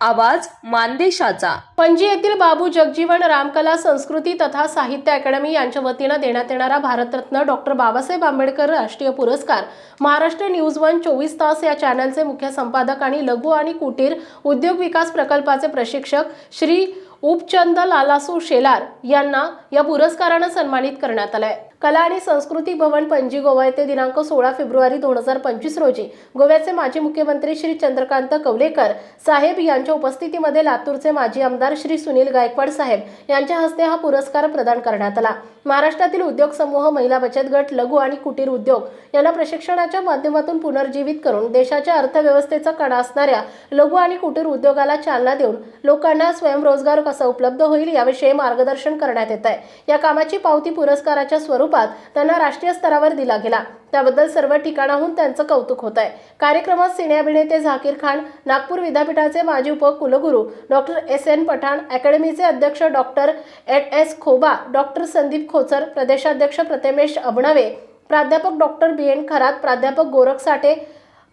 आवाज मानदेशाचा. पणजी येथील बाबू जगजीवन रामकला संस्कृती तथा साहित्य अकादमी यांच्या वतीनं देण्यात येणारा भारतरत्न डॉक्टर बाबासाहेब आंबेडकर राष्ट्रीय पुरस्कार महाराष्ट्र न्यूज वन चोवीस तास या चॅनलचे मुख्य संपादक आणि लघु आणि कुटीर उद्योग विकास प्रकल्पाचे प्रशिक्षक श्री उपचंद लालासू शेलार यांना या पुरस्कारानं सन्मानित करण्यात आलंय. कला आणि संस्कृती भवन पणजी गोवा येथे दिनांक सोळा फेब्रुवारी दोन हजार पंचवीस रोजी गोव्याचे माजी मुख्यमंत्री श्री चंद्रकांत कवलेकर साहेब यांच्या उपस्थितीमध्ये लातूरचे माजी आमदार श्री सुनील गायकवाड साहेब यांच्या हस्ते हा पुरस्कार प्रदान करण्यात आला. महाराष्ट्रातील उद्योग समूह महिला बचत गट लघु आणि कुटीर उद्योग यांना प्रशिक्षणाच्या माध्यमातून पुनर्जीवित करून देशाच्या अर्थव्यवस्थेचा कणा असणाऱ्या लघु आणि कुटीर उद्योगाला चालना देऊन लोकांना स्वयंरोजगार कसा उपलब्ध होईल याविषयी मार्गदर्शन करण्यात येत आहे. या कामाची पावती पुरस्काराच्या स्वरूप स्वरूपात त्यांना राष्ट्रीय स्तरावर दिला गेला. त्याबद्दल सर्व ठिकाणाहून त्यांचं कौतुक होत आहे कार्यक्रमात सिने अभिनेते झाकीर खान नागपूर विद्यापीठाचे माजी उपकुलगुरू डॉक्टर एस. एन. पठाण अकॅडमीचे अध्यक्ष डॉक्टर एड एस. खोबा डॉक्टर संदीप खोचर प्रदेशाध्यक्ष प्रथमेश अबणवे प्राध्यापक डॉक्टर बी. एन. खरात प्राध्यापक गोरख साठे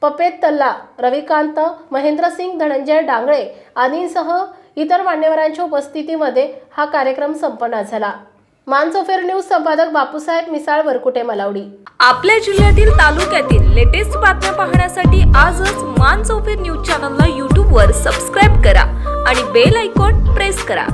पपेत तल्ला रविकांत महेंद्रसिंग धनंजय डांगळे आदींसह इतर मान्यवरांच्या उपस्थितीमध्ये हा कार्यक्रम संपन्न झाला. मानसोफेर न्यूज संपादक बापूसाहेब मिसाळ वरकुटे मलावडी. आपल्या जिल्ह्यातील तालुक्यातील लेटेस्ट बातम्या पाहण्यासाठी आजच मानसोफेर न्यूज चॅनलला यूट्यूबवर सबस्क्राईब करा आणि बेल आयकॉन प्रेस करा.